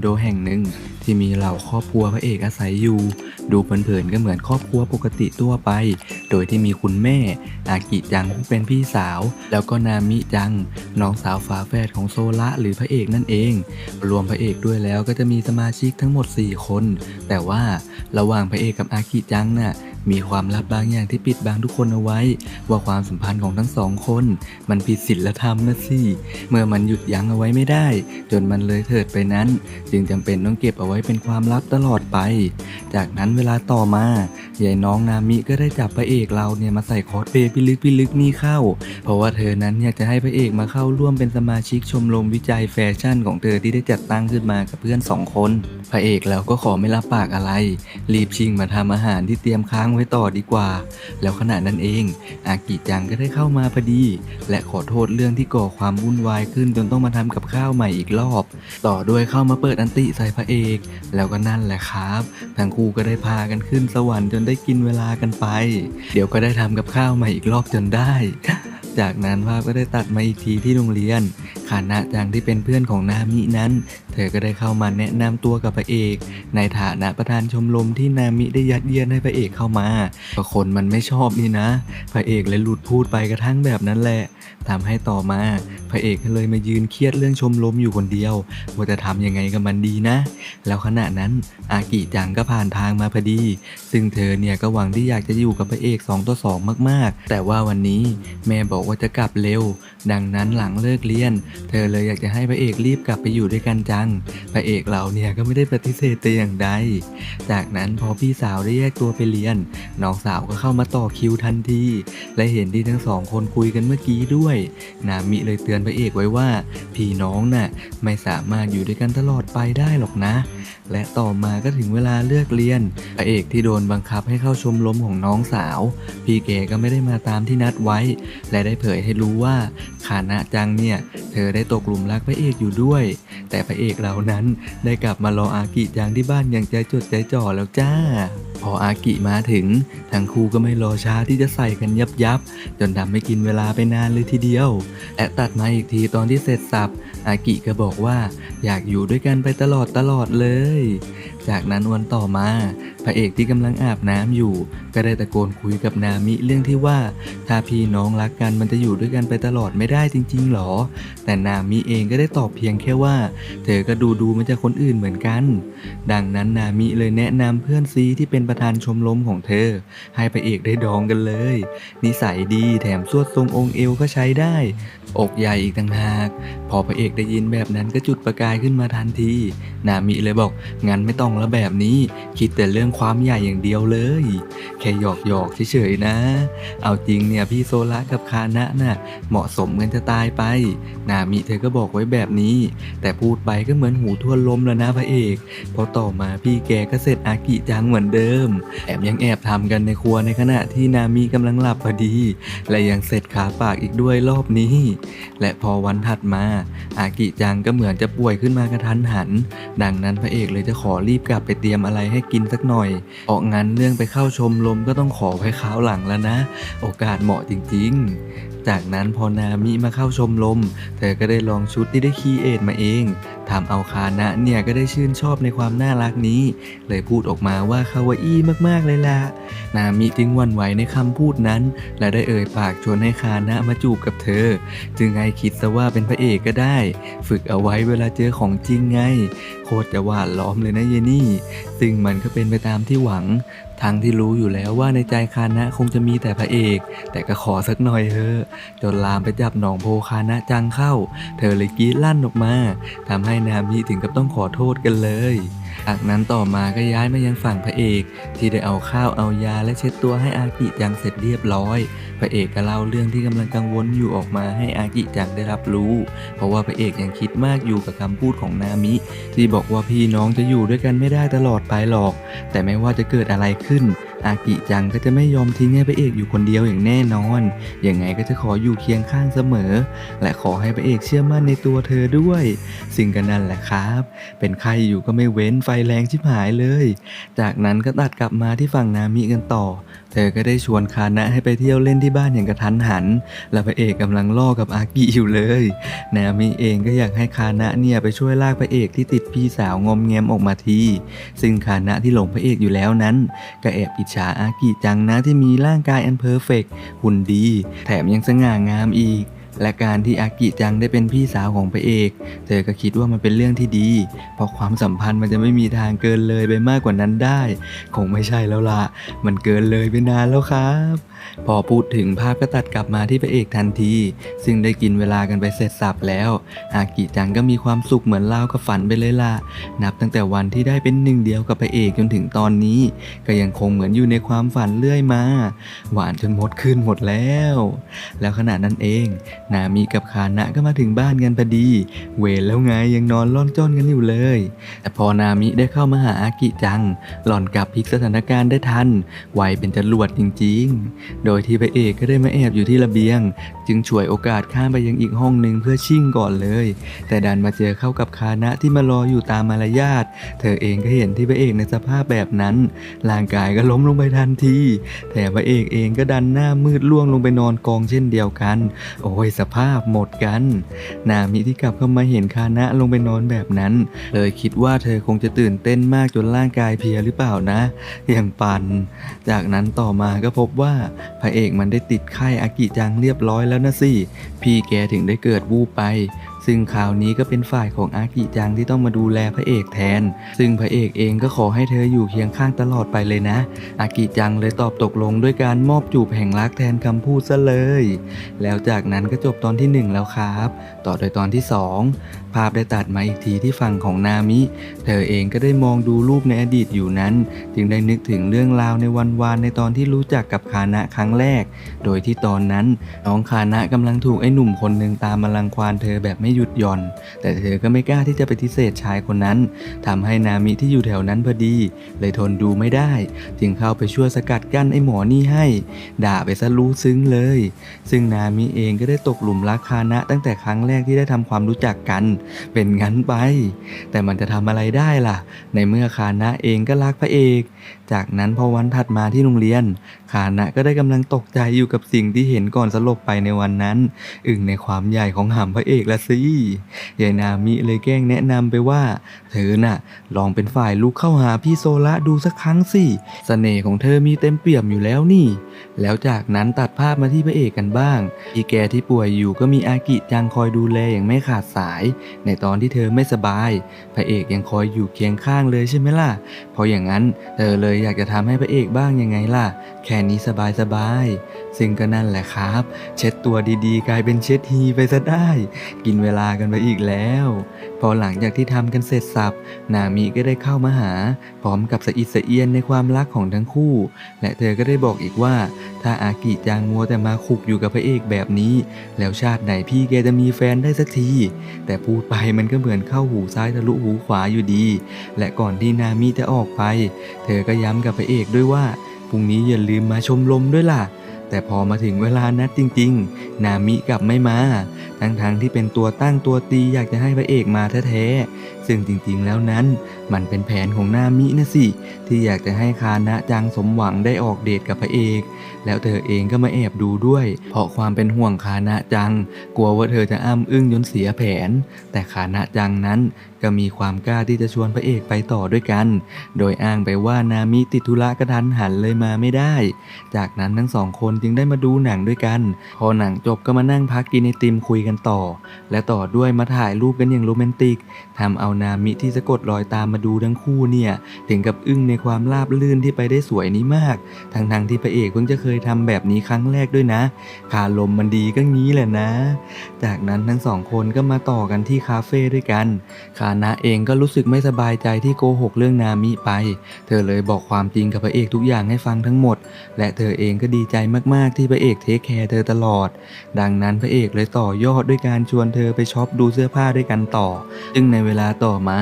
โดแห่งหนึ่ง ที่มีเหล่าครอบครัวพระเอกอาศัยอยู่ ดูเผินๆก็เหมือนครอบครัวปกติทั่วไป โดยที่มีคุณแม่ อากิจังผู้เป็นพี่สาว แล้วก็นามิจัง น้องสาวฝาแฝดของโซละหรือพระเอกนั่นเอง รวมพระเอกด้วยแล้วก็จะมีสมาชิกทั้งหมด 4 คน แต่ว่าระหว่างพระเอกกับอากิจังน่ะ มีความลับบางอย่างที่ปิดบังทุกคนเอาไว้ ว่าความสัมพันธ์ของทั้งสองคน มันผิดศีลธรรมนะสิ เมื่อมันหยุดยั้งเอาไว้ไม่ได้ จนมันเลยเถิดไปนั้น จึงจำเป็นต้องเก็บเอาไว้เป็นความลับตลอดไป จากนั้นเวลาต่อมา ยายน้องนามิก็ได้จับพระเอกเราเนี่ยมาใส่คอสเพย์พิลึกพิลึกนี่เข้า เพราะว่าเธอนั้นอยากจะให้พระเอกมาเข้าร่วมเป็นสมาชิกชมรมวิจัยแฟชั่นของเธอที่ได้จัดตั้งขึ้นมากับเพื่อนสองคน พระเอกเราก็ขอไม่รับปากอะไร รีบชิงมาทำอาหารที่เตรียมค้างไว้ต่อดีกว่า แล้วขณะนั้นเอง อากิจังก็ได้เข้ามาพอดี และขอโทษเรื่องที่ก่อความวุ่นวายขึ้นจนต้องมาทำกับข้าวใหม่อีกรอบ ต่อด้วยเข้ามาเปิดอันติใส่พระเอก แล้วก็นั่นแหละครับ ทั้งคู่ก็ได้พากันขึ้นสวรรค์จนได้ได้กินเวลากันไป เดี๋ยวก็ได้ทำกับข้าวใหม่อีกรอบจนได้ จากนั้นภาพก็ได้ตัดมาอีกทีที่โรงเรียนคานะจังที่เป็นเพื่อนของนามินั้น เธอก็ได้เข้ามาแนะนำตัวกับพระเอก ในฐานะประธานชมรมที่นามิได้ยัดเยียดให้พระเอกเข้ามาก็คนมันไม่ชอบนี่นะ พระเอกเลยหลุดพูดไปกระทั่งแบบนั้นแหละทำให้ต่อมา พระเอกก็เลยมายืนเครียดเรื่องชมรมอยู่คนเดียว ว่าจะทำยังไงกับมันดีนะ แล้วขณะนั้นอากิจังก็ผ่านทางมาพอดี ซึ่งเธอเนี่ยก็หวังที่อยากจะอยู่กับพระเอก2ต่อ2มาก ๆ แต่ว่าวันนี้แม่บอกว่าจะกลับเร็ว ดังนั้นหลังเลิกเรียน เธอเลยอยากจะให้พระเอกรีบกลับไปอยู่ด้วยกันจัง พระเอกเราเนี่ยก็ไม่ได้ปฏิเสธแต่อย่างใด จากนั้นพอพี่สาวได้แยกตัวไปเรียน น้องสาวก็เข้ามาต่อคิวทันที และเห็นที่ทั้งสองคนคุยกันเมื่อกี้ด้วย นามิเลยเตือนพระเอกไว้ว่า พี่น้องน่ะไม่สามารถอยู่ด้วยกันตลอดไปได้หรอกนะ และต่อมาก็ถึงเวลาเลือกเรียนพระเอกที่โดนบังคับให้เข้าชมรมของน้องสาว พี่เกก็ไม่ได้มาตามที่นัดไว้ และได้เผยให้รู้ว่าคานะจังเนี่ย เธอได้ตกหลุมรักพระเอกอยู่ด้วย แต่พระเอกเหล่านั้นได้กลับมารออากิจังที่บ้านอย่างใจจดใจจ่อแล้วจ้า พออากิมาถึง ทั้งคู่ก็ไม่รอช้าที่จะใส่กันยับยับ จนทำให้กินเวลาไปนานเลยทีเดียวและตัดมาอีกทีตอนที่เสร็จสับ อากิก็บอกว่าอยากอยู่ด้วยกันไปตลอดตลอดเลยจากนั้นวันต่อมา พระเอกที่กำลังอาบน้ำอยู่ ก็ได้ตะโกนคุยกับนามิเรื่องที่ว่า ถ้าพี่น้องรักกันมันจะอยู่ด้วยกันไปตลอดไม่ได้จริงๆหรอ แต่นามิเองก็ได้ตอบเพียงแค่ว่า เธอก็ดูดูมาจากคนอื่นเหมือนกัน ดังนั้นนามิเลยแนะนำเพื่อนซีที่เป็นประธานชมรมของเธอ ให้พระเอกได้ดองกันเลย นิสัยดีแถมสวดทรงองค์เอวก็ใช้ได้ อกใหญ่อีกต่างหาก พอพระเอกได้ยินแบบนั้นก็จุดประกายขึ้นมาทันที นามิเลยบอกงั้นไม่ต้องแล้วแบบนี้ คิดแต่เรื่องความใหญ่อย่างเดียวเลย แค่หยอกหยอกๆเฉยๆนะ เอาจริงเนี่ยพี่โซละกับคานะน่ะเหมาะสมกันจะตายไป นามิเธอก็บอกไว้แบบนี้ แต่พูดไปก็เหมือนหูทวนลมแล้วนะพระเอกเพราะต่อมาพี่แกก็เสร็จอากิจังเหมือนเดิม แอบยังแอบทำกันในครัวในขณะที่นามิกำลังหลับพอดี และยังเสร็จขาปากอีกด้วยรอบนี้ และพอวันถัดมา อากิจังก็เหมือนจะป่วยขึ้นมากระทันหัน ดังนั้นพระเอกเลยจะขอรีบกลับไปเตรียมอะไรให้กินสักหน่อยเพราะงั้นเรื่องไปเข้าชมรมก็ต้องขอไว้คราวหลังแล้วนะ โอกาสเหมาะจริง ๆ จากนั้นพอนามิมาเข้าชมรมเธอก็ได้ลองชุดที่ได้คีเอทมาเอง ทำเอาคานะเนี่ยก็ได้ชื่นชอบในความน่ารักนี้ เลยพูดออกมาว่าคาวาอี้มากๆเลยล่ะ นามิจึงวันไหวในคำพูดนั้น และได้เอ่ยปากชวนให้คานะมาจูบกับเธอ จึงให้คิดซะว่าเป็นพระเอกก็ได้ ฝึกเอาไว้เวลาเจอของจริงไง โคตรจะหวานล้อมเลยนะเยนี่ ซึ่งมันก็เป็นไปตามที่หวัง ทั้งที่รู้อยู่แล้วว่าในใจคานะคงจะมีแต่พระเอก แต่ก็ขอสักหน่อยเถอะจนลามไปจับหนองโพคานะจังเข้า เธอเลยกรีดลั่นออกมาทำให้นามิถึงกับต้องขอโทษกันเลย จากนั้นต่อมาก็ย้ายมายังฝั่งพระเอก ที่ได้เอาข้าวเอายาและเช็ดตัวให้อากิจังเสร็จเรียบร้อย พระเอกก็เล่าเรื่องที่กำลังกังวลอยู่ออกมาให้อากิจังได้รับรู้ เพราะว่าพระเอกยังคิดมากอยู่กับคำพูดของนามิ ที่บอกว่าพี่น้องจะอยู่ด้วยกันไม่ได้ตลอดไปหรอก แต่ไม่ว่าจะเกิดอะไรขึ้น อากิจังก็จะไม่ยอมทิ้งให้พระเอกอยู่คนเดียวอย่างแน่นอน ยังไงก็จะขออยู่เคียงข้างเสมอ และขอให้พระเอกเชื่อมั่นในตัวเธอด้วย สิ่งกันนั่นแหละครับ เป็นใครอยู่ก็ไม่เว้นไฟแรงชิบหายเลย จากนั้นก็ตัดกลับมาที่ฝั่งนามิกันต่อ เธอก็ได้ชวนคานะให้ไปเที่ยวเล่นที่บ้านอย่างกระทันหัน และพระเอกกำลังล่อกับอากิอยู่เลย นามิเองก็อยากให้คานะเนี่ยไปช่วยลากพระเอกที่ติดพี่สาวงอมแงมออกมาที ซึ่งคานะที่หลงพระเอกอยู่แล้วนั้นก็แอบอิจฉาอากิจังนะที่มีร่างกายอันเพอร์เฟกต์หุ่นดี แถมยังสง่างามอีก และการที่อากิจังได้เป็นพี่สาวของพระเอก เธอก็คิดว่ามันเป็นเรื่องที่ดี เพราะความสัมพันธ์มันจะไม่มีทางเกินเลยไปมากกว่านั้นได้ คงไม่ใช่แล้วล่ะ มันเกินเลยไปนานแล้วครับ พอพูดถึงภาพก็ตัดกลับมาที่พระเอกทันที ซึ่งได้กินเวลากันไปเสร็จสับแล้ว อากิจังก็มีความสุขเหมือนเล่ากับฝันไปเลยล่ะ นับตั้งแต่วันที่ได้เป็นหนึ่งเดียวกับพระเอกจนถึงตอนนี้ ก็ยังคงเหมือนอยู่ในความฝันเรื่อยมา หวานจนหมดขึ้นหมดแล้ว แล้วขณะนั้นเองนามิกับคานะก็มาถึงบ้านกันพอดี เวรแล้วไงยังนอนล่อนจ้อนกันอยู่เลย แต่พอนามิได้เข้ามาหาอากิจัง หล่อนกลับพลิกสถานการณ์ได้ทันไวเป็นจรวดจริงๆ โดยที่พระเอกก็ได้มาแอบอยู่ที่ระเบียง จึงฉวยโอกาสข้ามไปยังอีกห้องหนึ่งเพื่อชิ่งก่อนเลย แต่ดันมาเจอเข้ากับคานะที่มารออยู่ตามมารยาท เธอเองก็เห็นที่พระเอกในสภาพแบบนั้น ร่างกายก็ล้มลงไปทันที แต่พระเอกเองก็ดันหน้ามืดล่วงลงไปนอนกองเช่นเดียวกัน โอ้ยสภาพหมดกัน นามิที่กลับเข้ามาเห็นคานะลงไปนอนแบบนั้น เลยคิดว่าเธอคงจะตื่นเต้นมากจนร่างกายเพลียหรือเปล่านะอย่างปัน จากนั้นต่อมาก็พบว่าพระเอกมันได้ติดไข้อากิจังเรียบร้อยแล้วนะสิพี่แกถึงได้เกิดวูบไป ซึ่งคราวนี้ก็เป็นฝ่ายของอากิจังที่ต้องมาดูแลพระเอกแทน ซึ่งพระเอกเองก็ขอให้เธออยู่เคียงข้างตลอดไปเลยนะ อากิจังเลยตอบตกลงด้วยการมอบจูบแห่งรักแทนคำพูดซะเลย แล้วจากนั้นก็จบตอนที่หนึ่งแล้วครับ ต่อโดยตอนที่สองภาพได้ตัดมาอีกทีที่ฝั่งของนามิ เธอเองก็ได้มองดูรูปในอดีตอยู่นั้น จึงได้นึกถึงเรื่องราวในวันวานในตอนที่รู้จักกับคานะครั้งแรก โดยที่ตอนนั้นน้องคานะกำลังถูกไอ้หนุ่มคนหนึ่งตามมาลังควานเธอแบบไม่หยุดหย่อน แต่เธอก็ไม่กล้าที่จะปฏิเสธชายคนนั้นทำให้นามิที่อยู่แถวนั้นพอดี เลยทนดูไม่ได้ จึงเข้าไปช่วยสกัดกั้นไอ้หมอนี่ให้ ด่าไปซะรู้ซึ้งเลย ซึ่งนามิเองก็ได้ตกหลุมรักคานะ ตั้งแต่ครั้งแรกที่ได้ทำความรู้จักกัน เป็นงั้นไป แต่มันจะทำอะไรได้ล่ะ ในเมื่อคานะเองก็รักพระเอก จากนั้นพอวันถัดมาที่โรงเรียนคานะก็ได้กำลังตกใจอยู่กับสิ่งที่เห็นก่อนสลบไปในวันนั้น อึ่งในความใหญ่ของหำพระเอกละสิยายนามิเลยแกล้งแนะนำไปว่า เธอน่ะ ลองเป็นฝ่ายลุกเข้าหาพี่โซละดูสักครั้งสิสเสน่ห์ของเธอมีเต็มเปี่ยมอยู่แล้วนี่ แล้วจากนั้นตัดภาพมาที่พระเอกกันบ้างพี่แกที่ป่วยอยู่ก็มีอากิจังคอยดูแลอย่างไม่ขาดสาย ในตอนที่เธอไม่สบาย พระเอกยังคอยอยู่เคียงข้างเลยใช่ไหมล่ะ เพราะอย่างนั้นเธอเลยอยากจะทำให้พระเอกบ้างยังไงล่ะ แค่นี้สบายสบายซึ่งก็นั่นแหละครับ เช็ดตัวดีๆ กลายเป็นเช็ดฮีไปซะได้ กินเวลากันไปอีกแล้ว พอหลังจากที่ทำกันเสร็จสับนามิก็ได้เข้ามาหา พร้อมกับสะอิดสะเอียนในความรักของทั้งคู่ และเธอก็ได้บอกอีกว่า ถ้าอากิจางมัวแต่มาคุกอยู่กับพระเอกแบบนี้ แล้วชาติไหนพี่แกจะมีแฟนได้สักที แต่พูดไปมันก็เหมือนเข้าหูซ้ายทะลุหูขวาอยู่ดี และก่อนที่นามิจะออกไป เธอก็ย้ำกับพระเอกด้วยว่าพรุ่งนี้อย่าลืมมาชมลมด้วยล่ะ แต่พอมาถึงเวลานัดจริง ๆ นามิกลับไม่มา ทั้งๆที่เป็นตัวตั้งตัวตีอยากจะให้พระเอกมาแท้ๆ ซึ่งจริงๆแล้วนั้น มันเป็นแผนของนามินะสิ ที่อยากจะให้คานะจังสมหวังได้ออกเดทกับพระเอก แล้วเธอเองก็มาแอบดูด้วย เพราะความเป็นห่วงคานะจัง กลัวว่าเธอจะอ้ำอึ้งจนเสียแผน แต่คานะจังนั้นก็มีความกล้าที่จะชวนพระเอกไปต่อด้วยกัน โดยอ้างไปว่านามิติดธุระกระทันหันเลยมาไม่ได้ จากนั้นทั้งสองคนจึงได้มาดูหนังด้วยกัน พอหนังจบก็มานั่งพักกินไอติมคุยกันต่อ และต่อด้วยมาถ่ายรูปกันอย่างโรแมนติกทำเอานามิที่สะกดรอยตามมาดูทั้งคู่เนี่ย ถึงกับอึ้งในความราบลื่นที่ไปได้สวยนี้มาก ทั้งๆที่พระเอกเพิ่งจะเคยทำแบบนี้ครั้งแรกด้วยนะขาลมมันดีก็งี้แหละนะ จากนั้นทั้งสองคนก็มาต่อกันที่คาเฟ่ด้วยกัน คานะเองก็รู้สึกไม่สบายใจที่โกหกเรื่องนามิไป เธอเลยบอกความจริงกับพระเอกทุกอย่างให้ฟังทั้งหมด และเธอเองก็ดีใจมากๆที่พระเอกเทคแคร์เธอตลอด ดังนั้นพระเอกเลยต่อยอดด้วยการชวนเธอไปช็อปดูเสื้อผ้าด้วยกันต่อ ซึ่งในเวลาต่อมา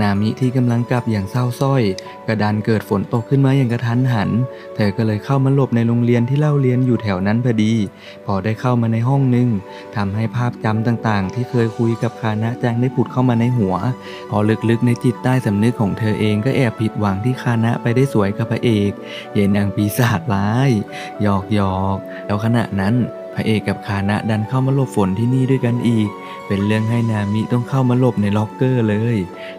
นามิที่กำลังกลับอย่างเศร้าสร้อย กระดันเกิดฝนตกขึ้นมาอย่างกระทันหัน เธอก็เลยเข้ามาหลบในโรงเรียนที่เล่าเรียนอยู่แถวนั้นพอดี พอได้เข้ามาในห้องหนึ่งทำให้ภาพจำต่างๆ ที่เคยคุยกับคานะจังได้ผุดเข้ามาในหัว พอลึกๆในจิตใต้สำนึกของเธอเองก็แอบผิดหวังที่คานะไปได้สวยกับพระเอก เย็นนางปีศาจร้ายหยอกหยอกๆแล้วขณะนั้น พระเอกกับคานะดันเข้ามาหลบฝนที่นี่ด้วยกันอีก เป็นเรื่องให้นามิต้องเข้ามาหลบในล็อกเกอร์เลย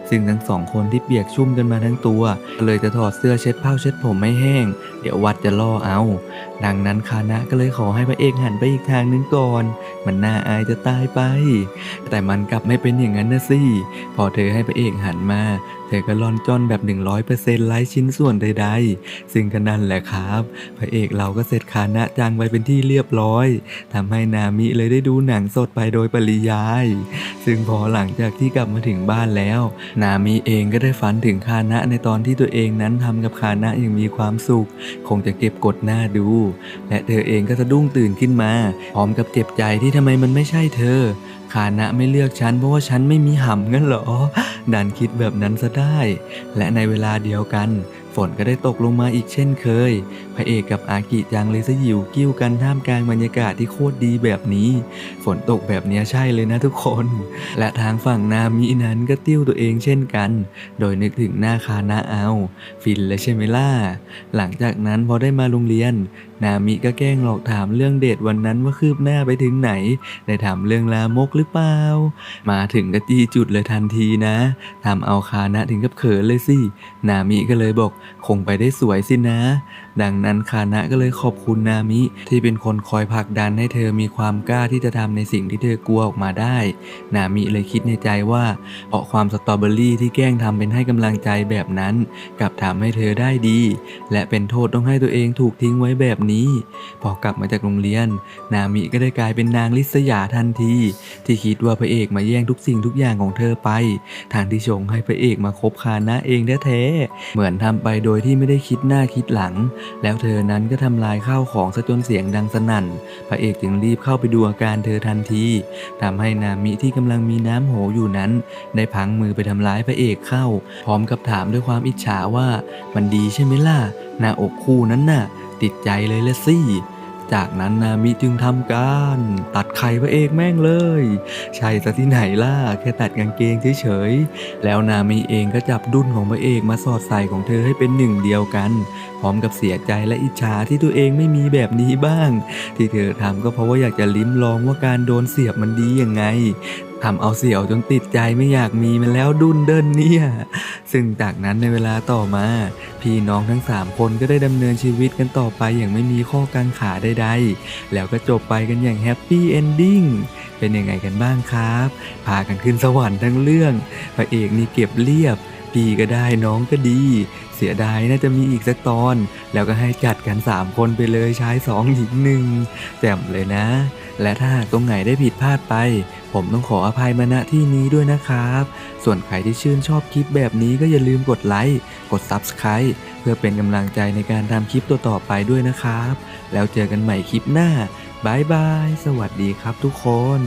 ซึ่งทั้งสองคนที่เปียกชุ่มกันมาทั้งตัว เลยจะถอดเสื้อเช็ดผ้าเช็ดผมไม่แห้ง เดี๋ยววัดจะล่อเอาดังนั้นคานะก็เลยขอให้พระเอกหันไปอีกทางนึงก่อน มันน่าอายจะตายไป แต่มันกลับไม่เป็นอย่างนั้นนะสิ พอเธอให้พระเอกหันมา เธอก็ลอนจ้อนแบบ 100%ไร้ชิ้นส่วนใดๆ ซึ่งก็นั่นแหละครับ พระเอกเราก็เสร็จคานะจังไปเป็นที่เรียบร้อยทำให้นามิเลยได้ดูหนังสดไปโดยปริยาย ซึ่งพอหลังจากที่กลับมาถึงบ้านแล้ว นามิเองก็ได้ฝันถึงคานะในตอนที่ตัวเองนั้นทำกับคานะอย่างมีความสุข คงจะเก็บกดหน้าดูและเธอเองก็สะดุ้งตื่นขึ้นมา พร้อมกับเจ็บใจที่ทำไมมันไม่ใช่เธอคานะไม่เลือกฉันเพราะว่าฉันไม่มีหำงั้นเหรอ ดันคิดแบบนั้นซะได้ และในเวลาเดียวกัน ฝนก็ได้ตกลงมาอีกเช่นเคย พระเอกกับอากิจังเลยสยิวกิ้วกันท่ามกลางบรรยากาศที่โคตรดีแบบนี้ ฝนตกแบบนี้ใช่เลยนะทุกคน และทางฝั่งนามินั้นก็ติ้วตัวเองเช่นกัน โดยนึกถึงหน้าคานะเอา ฟินเลยใช่ไหมล่ะ หลังจากนั้นพอได้มาโรงเรียน นามิก็แกล้งหลอกถามเรื่องเดทวันนั้นว่าคืบหน้าไปถึงไหน ได้ถามเรื่องลามกหรือเปล่า มาถึงก็จี้จุดเลยทันทีนะทำเอาคานะถึงกับเขินเลยสิ นามิก็เลยบอก คงไปได้สวยสินะ ดังนั้นคานะก็เลยขอบคุณนามิที่เป็นคนคอยผลักดันให้เธอมีความกล้าที่จะทำในสิ่งที่เธอกลัวออกมาได้ นามิเลยคิดในใจว่าเพราะความสตรอเบอรี่ที่แกล้งทำเป็นให้กำลังใจแบบนั้นกลับทำให้เธอได้ดี และเป็นโทษต้องให้ตัวเองถูกทิ้งไว้แบบนี้ พอกลับมาจากโรงเรียน นามิก็ได้กลายเป็นนางลิษยาทันที ที่คิดว่าพระเอกมาแย่งทุกสิ่งทุกอย่างของเธอไปทางที่ชงให้พระเอกมาคบคานะเองแท้ๆเหมือนทำไปโดยที่ไม่ได้คิดหน้าคิดหลังแล้วเธอนั้นก็ทำลายข้าวของซะจนเสียงดังสนั่น พระเอกจึงรีบเข้าไปดูอาการเธอทันทีทำให้นามิที่กำลังมีน้ำโหอยู่นั้น ได้พังมือไปทำร้ายพระเอกเข้า พร้อมกับถามด้วยความอิจฉาว่า มันดีใช่ไหมล่ะหน้าอกคู่นั้นน่ะ ติดใจเลยละสิ จากนั้นนามิจึงทำการ ตัดไข่พระเอกแม่งเลย ใช่ซะที่ไหนล่ะแค่ตัดกางเกงเฉยๆ แล้วนามิเองก็จับดุ้นของพระเอกมาสอดใส่ของเธอให้เป็นหนึ่งเดียวกัน พร้อมกับเสียใจและอิจฉาที่ตัวเองไม่มีแบบนี้บ้าง ที่เธอทำก็เพราะว่าอยากจะลิ้มลองว่าการโดนเสียบมันดียังไง ทำเอาเสี่ยวจนติดใจไม่อยากมีมันแล้วดุนเดินเนี่ย ซึ่งจากนั้นในเวลาต่อมา พี่น้องทั้ง 3 คนก็ได้ดำเนินชีวิตกันต่อไปอย่างไม่มีข้อกังขาใดๆ แล้วก็จบไปกันอย่างแฮปปี้เอนดิ้งเป็นยังไงกันบ้างครับ พากันขึ้นสวรรค์ทั้งเรื่องพระเอกนี่เก็บเรียบ พี่ก็ได้น้องก็ดี เสียดายน่าจะมีอีกสักตอน แล้วก็ให้จัดกัน3คนไปเลยชายสองหญิงหนึ่งแจ่มเลยนะ และถ้าหากตรงไหนได้ผิดพลาดไป ผมต้องขออภัยมาณที่นี้ด้วยนะครับ ส่วนใครที่ชื่นชอบคลิปแบบนี้ก็อย่าลืมกดไลค์กด Subscribe เพื่อเป็นกำลังใจในการทำคลิปต่อๆไปด้วยนะครับ แล้วเจอกันใหม่คลิปหน้าบายบาย สวัสดีครับทุกคน